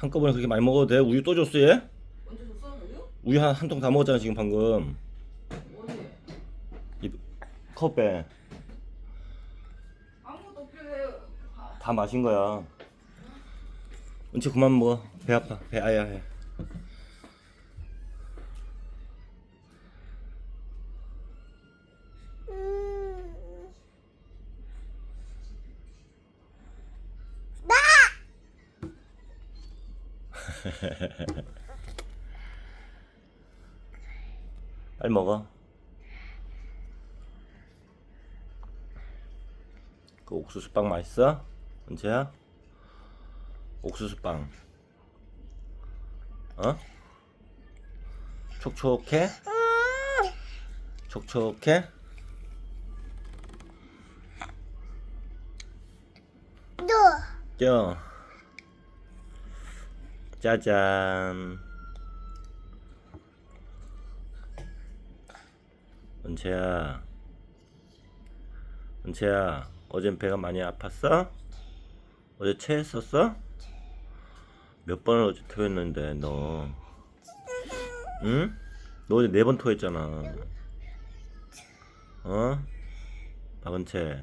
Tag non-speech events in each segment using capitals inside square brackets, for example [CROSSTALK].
한꺼번에 그렇게 많이 먹어도 돼? 우유 또 줬어 얘? 언제 줬어 우유? 우유 한한통다 먹었잖아 지금 방금 어디? 이 컵에 아무것도 아, 다 마신 거야 은채 그만 먹어 배 아파 배 아야 해 [LAUGHS] 빨리 먹어 그 옥수수빵 맛있어? 은채야? 옥수수빵 어? 촉촉해? 촉촉해? 껴 짜잔 은채야 은채야 어젠 배가 많이 아팠어? 어제 체했었어? 몇 번을 어제 토했는데 너 응? 너 어제 네 번 토했잖아 어? 박은채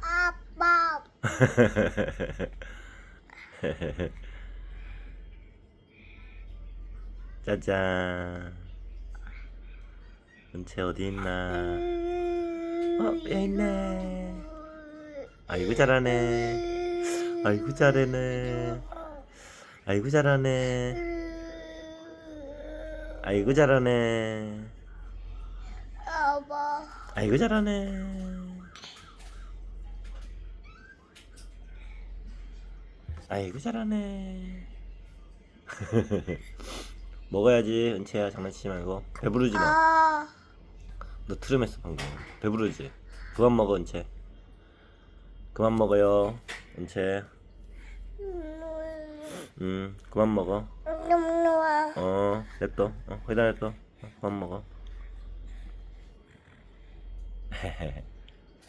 아빠 [LAUGHS] [LAUGHS] 짜잔. 은채 어디 있나? 어 여기 있네. 아이고 잘하네. 아이고 잘하네. 아이고 잘하네. 아이고 잘하네. 아이고 잘하네 아이고 잘하네. [LAUGHS] 먹어야지 은채야. 장난치지 말고. 배부르지 너? 아. 너 트름했어 방금. 배부르지? 그만 먹어 은채. 그만 먹어요 은채. 음 그만 먹어. 너무 좋아 어 냅둬. 어 거기다 냅둬. 어, 그만 먹어 [LAUGHS]